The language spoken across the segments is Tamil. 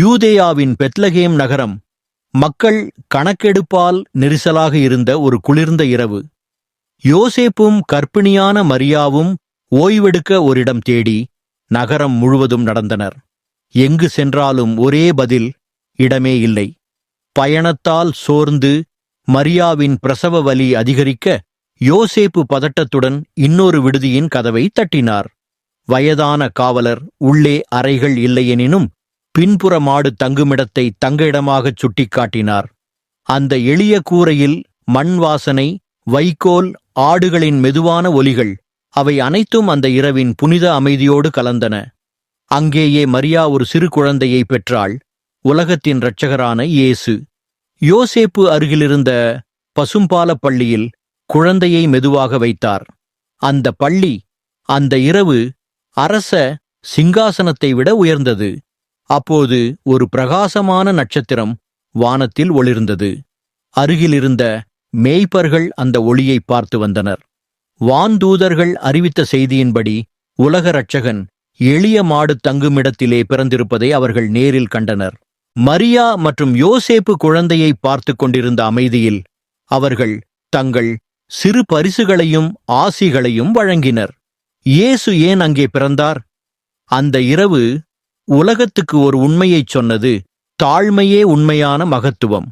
யூதேயாவின் பெத்லகேம் நகரம் மக்கள் கணக்கெடுப்பால் நெரிசலாக இருந்த ஒரு குளிர்ந்த இரவு. யோசேப்பும் கர்ப்பிணியான மரியாவும் ஓய்வெடுக்க ஓரிடம் தேடி நகரம் முழுவதும் நடந்தனர். எங்கு சென்றாலும் ஒரே பதில் இடமே இல்லை. பயணத்தால் சோர்ந்து மரியாவின் பிரசவ வலி அதிகரிக்க யோசேப்பு பதட்டத்துடன் இன்னொரு விடுதியின் கதவை தட்டினார். வயதான காவலர் உள்ளே அறைகள் இல்லையெனினும் பின்புற மாடு தங்குமிடத்தை தங்க இடமாகச் சுட்டிக்காட்டினார். அந்த எளிய கூரையில் மண் வாசனை வைக்கோல் ஆடுகளின் மெதுவான ஒலிகள் அவை அனைத்தும் அந்த இரவின் புனித அமைதியோடு கலந்தன. அங்கேயே மரியா ஒரு சிறு குழந்தையை பெற்றாள் உலகத்தின் இரட்சகரான இயேசு. யோசேப்பு அருகிலிருந்த பசும்பாலப் பள்ளியில் குழந்தையை மெதுவாக வைத்தார். அந்த பள்ளி அந்த இரவு அரச சிங்காசனத்தை விட உயர்ந்தது. அப்போது ஒரு பிரகாசமான நட்சத்திரம் வானத்தில் ஒளிர்ந்தது. அருகிலிருந்த மேய்ப்பர்கள் அந்த ஒளியை பார்த்து வந்தனர். வான்தூதர்கள் அறிவித்த செய்தியின்படி உலக ரட்சகன் எளிய மாடு தங்குமிடத்திலே பிறந்திருப்பதை அவர்கள் நேரில் கண்டனர். மரியா மற்றும் யோசேப்பு குழந்தையை பார்த்து கொண்டிருந்த அமைதியில் அவர்கள் தங்கள் சிறு பரிசுகளையும் ஆசிகளையும் வழங்கினர். இயேசு ஏன் அங்கே பிறந்தார்? அந்த இரவு உலகத்துக்கு ஒரு உண்மையைச் சொன்னது தாழ்மையே உண்மையான மகத்துவம்.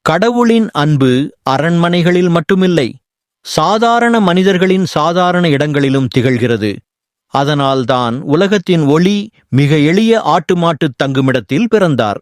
கடவுளின் அன்பு அரண்மனைகளில் மட்டுமில்லை சாதாரண மனிதர்களின் சாதாரண இடங்களிலும் திகழ்கிறது. அதனால்தான் உலகத்தின் ஒளி மிக எளிய ஆட்டு மாட்டுத் தங்குமிடத்தில் பிறந்தார்.